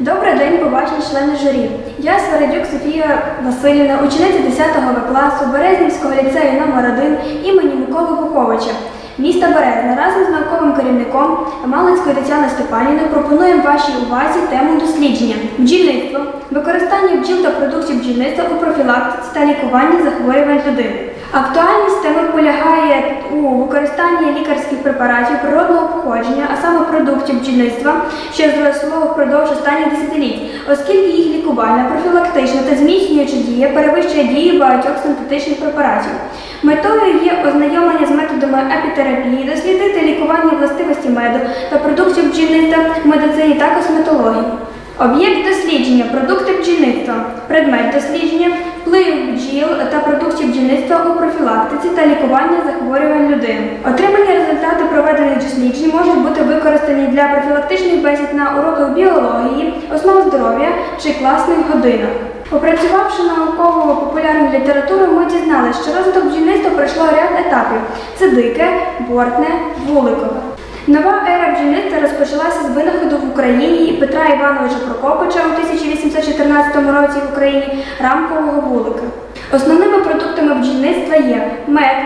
Добрий день, поважні члени журі. Я Свиридюк Софія Васильівна, учениця 10 В класу Березнівського ліцею номер 1 імені Миколи Пуховича. Міста Березна разом з науковим керівником Малицькою Тетяною Степанівною пропонуємо вашій увазі тему дослідження бджільництво, використання бджіл та продуктів бджільництва у профілактиці та лікуванні захворювань людини. Актуальність теми полягає у використанні лікарських препаратів природного походження, а саме продуктів бджільництва, що зросло впродовж останніх десятиліть, оскільки їх лікувальна, профілактична та зміцнююча дія перевищує дії багатьох синтетичних препаратів. Метою є ознайомлення з методами епітерапії, дослідити лікувальні властивості меду та продуктів бджільництва в медицині та косметології. Об'єкт дослідження продукти бджільництва, предмет дослідження, вплив бджіл та продуктів бджільництва у профілактиці та лікуванні захворювань людини. Отримані результати проведених досліджень можуть бути використані для профілактичних бесід на уроках біології, основ здоров'я чи класних годинах. Попрацювавши науково популярну літературу, ми дізналися, що розвиток бджільництва пройшло ряд етапів: це дике, бортне, вуликове. Нова ера бджільництва розпочалася з винаходу в Україні Петра Івановича Прокопича у 1814 році в Україні рамкового вулика. Основними продуктами бджільництва є мед.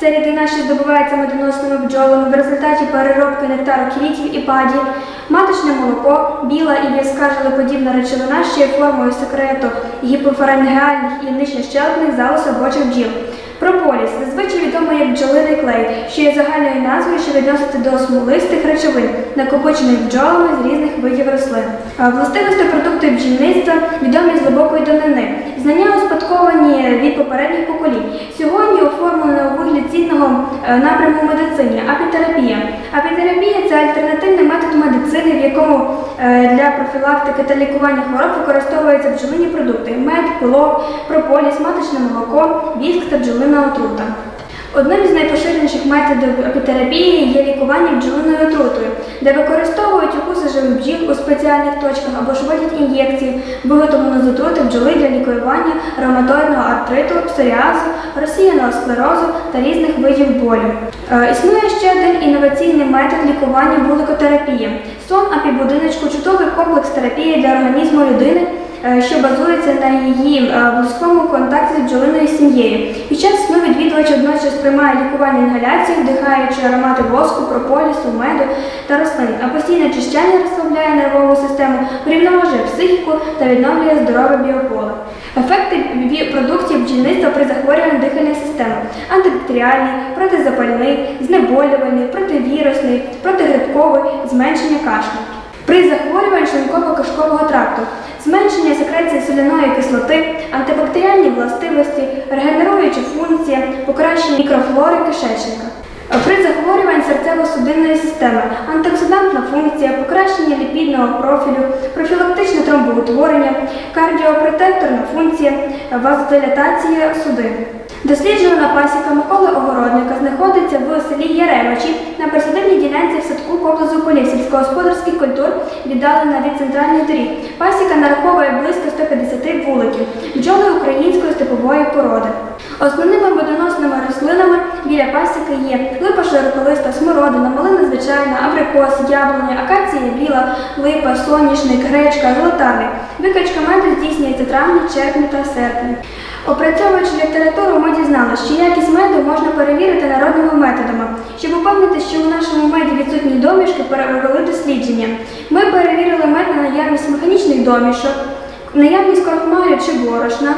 Це рідина, що здобувається медоносними бджолами в результаті переробки нектару квітів і падів, маточне молоко, біла і в'язка жилеподібна речовина, що є формою секрету гіпофаренгеальних і нижньощелепних залоз робочих бджіл. Прополіс що є загальною назвою, що відноситься до смолистих речовин, накопичених бджолами з різних видів рослин. Властивості продукту бджільництва відомі з глибокої давнини. Знання успадковані від попередніх поколінь. Сьогодні оформлено у вигляді цінного е, напряму в медицині апітерапія. Апітерапія це альтернативний метод медицини, в якому е, для профілактики та лікування хвороб використовуються бджолині продукти: мед, пилок, прополіс, маточне молоко, віск та бджолина отрута. Одним із найпоширеніших методів апітерапії є лікування бджолиною отрутою, де використовують укуси живих бджіл у спеціальних точках або ж вводять ін'єкції, виготовлено з отрути бджоли для лікування ревматоїдного артриту, псоріазу, розсіяного склерозу та різних видів болю. Е, Існує ще один інноваційний метод лікування вуликотерапія. Сон апібудиночку чудовий комплекс терапії для організму людини що базується на її е, близькому контакті з бджолиною сім'єю. Під час сну відвідувач одночас приймає лікувальні інгаляції, вдихаючи аромати воску, прополісу, меду та рослин, а постійне очищання розслабляє нервову систему, врівноважує психіку та відновлює здорове біополе. Ефекти продуктів бджільництва при захворюванні дихальної системи антибактеріальний, протизапальний, знеболювальний, противірусний, протигрибковий, зменшення кашлю. При захворюванні шлунково-кишкового тракту зменшення секреції соляної кислоти, антибактеріальні властивості, регенеруюча функція, покращення мікрофлори кишечника. При захворюванні серцево-судинної системи антиоксидантна функція, покращення ліпідного профілю, профілактичне тромбоутворення, кардіопротекторна функція, вазодилатація судин. Досліджувана пасіка Миколи Огородника знаходиться в селі Яремичі на присадибній ділянці в садку поблизу полів сільськогосподарських культур, віддалена від центральних доріг. Пасіка нараховує близько 150 вуликів, бджоли української степової породи. Основними медоносними рослинами біля пасіки є липа широколиста, смородина, малина звичайна, абрикос, яблуня, акація біла, липа, соняшник, гречка, золотарник. Викачка меду здійснюється травні, червні та серпні. Опрацьовуючи літературу, ми дізналися, що якість меду можна перевірити народними методами. Щоб упевнити, що у нашому меді відсутні домішки, провели дослідження. Ми перевірили мед на наявність механічних домішок, наявність крохмалю чи борошна,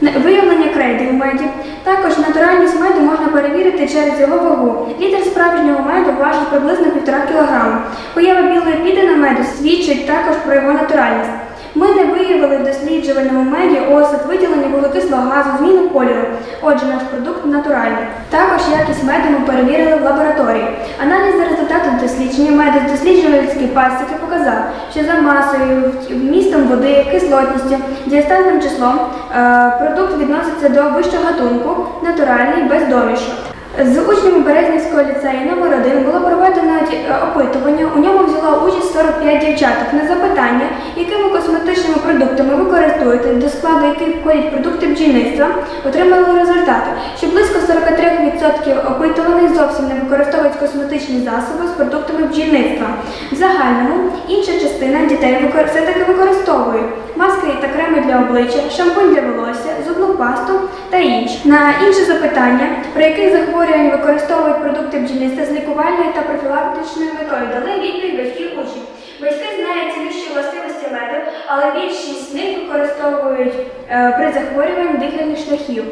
виявлення крейди в меді. Також натуральність меду можна перевірити через його вагу. Літр справжнього меду важить приблизно 1,5 кг. Поява білої піди на меду свідчить також про його натуральність. Ми не виявили в досліджувальному меді осад, виділення вуглекислого газу, зміну кольору. Отже, наш продукт натуральний. Також якість меду ми перевірили в лабораторії. Аналіз за результатом дослідження меду з досліджувальської пасіки показав, що за масою, вмістом води, кислотністю, діастазним числом е, продукт відноситься до вищого гатунку, натуральний, без домішок. З учнями Березнівського ліцею номер 1 було проведено е, опитування. У ньому взяло участь 45 дівчаток на запитання, якими косметичними продуктами ви користуєтесь, до складу яких входять продукти бджільництва, отримали результати, що близько 43% опитуваних зовсім не використовують косметичні засоби з продуктами бджільництва. В загальному інша частина дітей все-таки використовує маски та креми для обличчя, шампунь для волосся, зубну пасту та інші. На інше запитання, про яких захворювань використовують продукти бджільництва з лікувальною та профілактичною метою, дали відповідь батьки учні. Батьки знають цілющі властивості меду, але більшість з них використовують е, при захворюванні дихальних шляхів.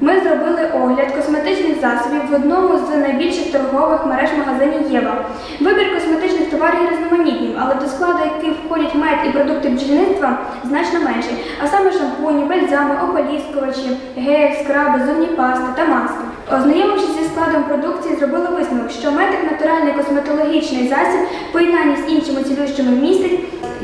Ми зробили огляд косметичних засобів в одному з найбільших торгових мереж магазинів Єва. Вибір косметичних товарів є різноманітним, але до складу яких входять мед і продукти бджільництва значно менший, а саме шампуні, бальзами, ополіскувачі, гель, скраби, зубні пасти та маски. Ознайомившись зі складом продукції, зробили висновок, що мед як натуральний косметологічний засіб в поєднанні з іншими цілющими містить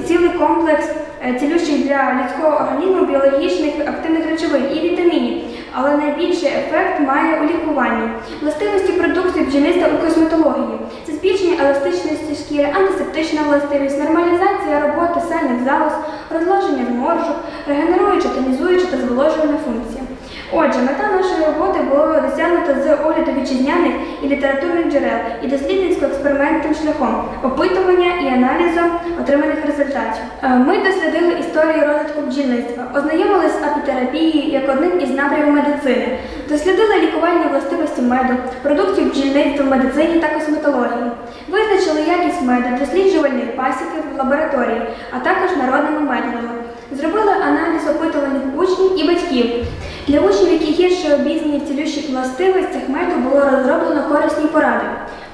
цілий комплекс е, цілющих для людського організму біологічних активних речовин і вітамінів, але найбільший ефект має у лікуванні. Властивості продукції бджоліста у косметології це збільшення еластичності шкіри, антисептична властивість, нормалізація роботи сальних залоз, розложення зморшок, регенеруюча, тонізуюча та зволожувальна функція. Отже, мета нашої роботи було досягнуто з огляду вітчизняних і літературних джерел і дослідницько-експериментним шляхом опитування і аналізу отриманих результатів. Е, Ми дослідили історію розвитку бджільництва, ознайомилися з апітерапією як одним із напрямів медицини, дослідили лікувальні властивості меду, продуктів бджільництва в медицині та косметології, визначили якість меду, досліджувальних пасіків в лабораторії, а також народними методами. Зробили аналіз опитуваних учнів і батьків. Для учнів, які гірше обізнані в цілющих властивостях меду, було розроблено корисні поради.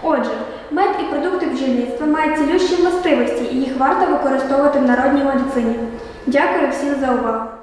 Отже, мед і продукти бджільництва мають цілющі властивості, і їх варто використовувати в народній медицині. Дякую всім за увагу.